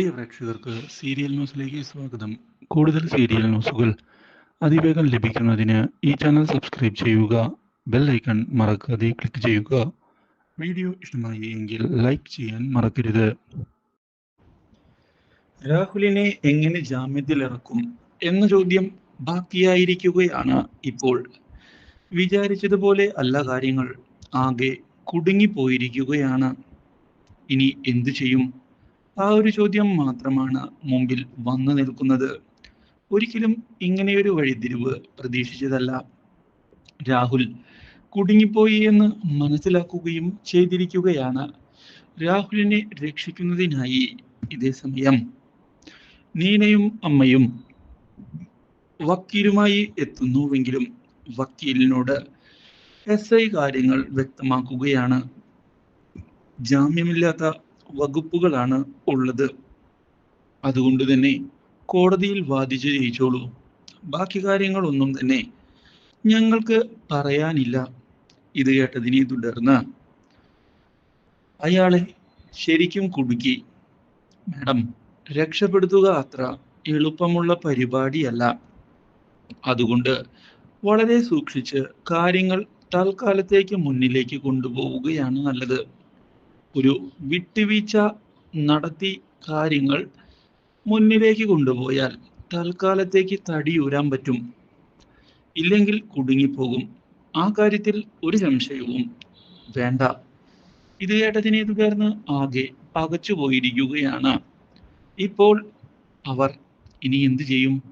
പ്രിയ പ്രേക്ഷകർക്ക് സീരിയൽ ന്യൂസിലേക്ക് സ്വാഗതം. കൂടുതൽ സീരിയൽ ന്യൂസുകൾ അതിവേഗം ലഭിക്കുന്നതിന് ഈ ചാനൽ സബ്സ്ക്രൈബ് ചെയ്യുക ബെൽ ഐക്കൺ മറക്കാതെ ക്ലിക്ക് ചെയ്യുക. വീഡിയോ ഇഷ്ടമായി എങ്കിൽ ലൈക്ക് ചെയ്യാൻ മറക്കരുത്. രാഹുലിനെ എങ്ങനെ ജാമ്യത്തിൽ ഇറക്കും എന്ന ചോദ്യം ബാക്കിയായിരിക്കുകയാണ് ഇപ്പോൾ. വിചാരിച്ചതുപോലെ അല്ല കാര്യങ്ങൾ. ആകെ കുടുങ്ങിപ്പോയിരിക്കുകയാണ്. ഇനി എന്തു ചെയ്യും? ആ ഒരു ചോദ്യം മാത്രമാണ് മുമ്പിൽ വന്നു നിൽക്കുന്നത്. ഒരിക്കലും ഇങ്ങനെയൊരു വഴിത്തിരിവ് പ്രതീക്ഷിച്ചതല്ല. രാഹുൽ കുടുങ്ങിപ്പോയി എന്ന് മനസ്സിലാക്കുകയും ചെയ്തിരിക്കുകയാണ്. രാഹുലിനെ രക്ഷിക്കുന്നതിനായി ഇതേ സമയം നീനയും അമ്മയും വക്കീലുമായി എത്തുന്നുവെങ്കിലും വക്കീലിനോട് എസ് ഐ കാര്യങ്ങൾ വ്യക്തമാക്കുകയാണ്. ജാമ്യമില്ലാത്ത വകുപ്പുകളാണ് ഉള്ളത്. അതുകൊണ്ട് തന്നെ കോടതിയിൽ വാദിച്ചു ജയിച്ചോളൂ. ബാക്കി കാര്യങ്ങളൊന്നും തന്നെ ഞങ്ങൾക്ക് പറയാനില്ല. ഇത് കേട്ടതിനെ തുടർന്ന് അയാളെ ശരിക്കും കുടുക്കി. മാഡം രക്ഷപ്പെടുത്തുക അത്ര എളുപ്പമുള്ള പരിപാടിയല്ല. അതുകൊണ്ട് വളരെ സൂക്ഷിച്ച് കാര്യങ്ങൾ തൽക്കാലത്തേക്ക് മുന്നിലേക്ക് കൊണ്ടുപോവുകയാണ് നല്ലത്. ഒരു വിട്ടുവീഴ്ച നടത്തി കാര്യങ്ങൾ മുന്നിലേക്ക് കൊണ്ടുപോയാൽ തൽക്കാലത്തേക്ക് തടിയൂരാൻ പറ്റും. ഇല്ലെങ്കിൽ കുടുങ്ങിപ്പോകും. ആ കാര്യത്തിൽ ഒരു സംശയവും വേണ്ട. ഇത് കേട്ടതിനെ തുടർന്ന് ആകെ പകച്ചു പോയിരിക്കുകയാണ്. ഇപ്പോൾ അവർ ഇനി എന്തു ചെയ്യും?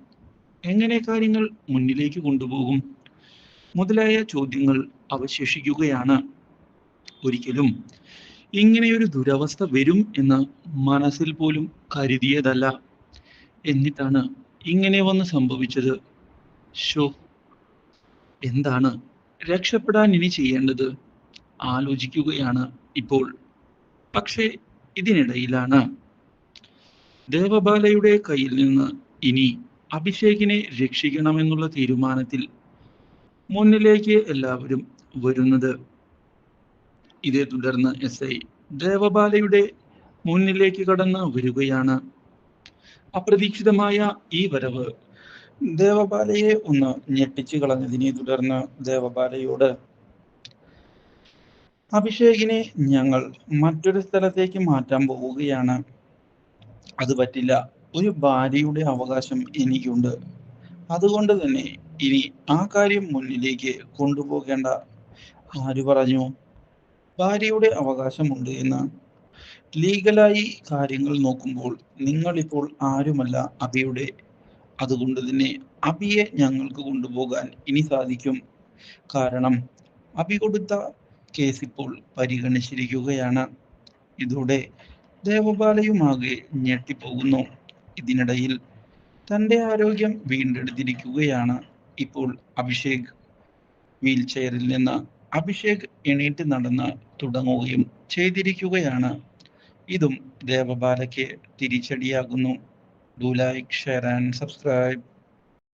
എങ്ങനെ കാര്യങ്ങൾ മുന്നിലേക്ക് കൊണ്ടുപോകും? മുതലായ ചോദ്യങ്ങൾ അവശേഷിക്കുകയാണ്. ഒരിക്കലും ഇങ്ങനെയൊരു ദുരവസ്ഥ വരും എന്ന് മനസ്സിൽ പോലും കരുതിയതല്ല. എന്നിട്ടാണ് ഇങ്ങനെ വന്ന് സംഭവിച്ചത്. ഷോ എന്താണ്? രക്ഷപ്പെടാൻ ഇനി ചെയ്യേണ്ടത്? ആലോചിക്കുകയാണ് ഇപ്പോൾ. പക്ഷേ ഇതിനിടയിലാണ്. ദേവബാലയുടെ കയ്യിൽ നിന്ന് ഇനി അഭിഷേകിനെ രക്ഷിക്കണമെന്നുള്ള തീരുമാനത്തിൽ മുന്നിലേക്ക് എല്ലാവരും വരുന്നത്. ഇതേ തുടർന്ന് എസ് ഐ ദേവബാലയുടെ മുന്നിലേക്ക് കടന്ന് വരികയാണ്. അപ്രതീക്ഷിതമായ ഈ വരവ് ദേവബാലയെ ഒന്ന് ഞെട്ടിച്ചു കളഞ്ഞതിനെ തുടർന്ന് ദേവബാലയോട് അഭിഷേകിനെ ഞങ്ങൾ മറ്റൊരു സ്ഥലത്തേക്ക് മാറ്റാൻ പോവുകയാണ്. അത് പറ്റില്ല. ഒരു ഭാര്യയുടെ അവകാശം എനിക്കുണ്ട്. അതുകൊണ്ട് തന്നെ ഇനി ആ കാര്യം മുന്നിലേക്ക് കൊണ്ടുപോകേണ്ട. ആര് പറഞ്ഞു? ഭാര്യയുടെ അവകാശമുണ്ട് എന്ന് ലീഗലായി കാര്യങ്ങൾ നോക്കുമ്പോൾ നിങ്ങൾ ഇപ്പോൾ ആരുമല്ല അബിയുടെ. അതുകൊണ്ട് തന്നെ അബിയെ ഞങ്ങൾക്ക് കൊണ്ടുപോകാൻ ഇനി സാധിക്കും. കാരണം അബി കൊടുത്ത കേസ് ഇപ്പോൾ പരിഗണിച്ചിരിക്കുകയാണ്. ഇതോടെ ദേവബാലയുമാകെ ഞെട്ടിപ്പോകുന്നു. ഇതിനിടയിൽ തന്റെ ആരോഗ്യം വീണ്ടെടുത്തിരിക്കുകയാണ് ഇപ്പോൾ അഭിഷേക്. വീൽ ചെയറിൽ നിന്ന് അഭിഷേക് എണീറ്റ് നടന്ന് തുടങ്ങുകയും ചെയ്തിരിക്കുകയാണ്. ഇതും ദേവബാലയ്ക്ക് തിരിച്ചടിയാകുന്നു. Do like share and subscribe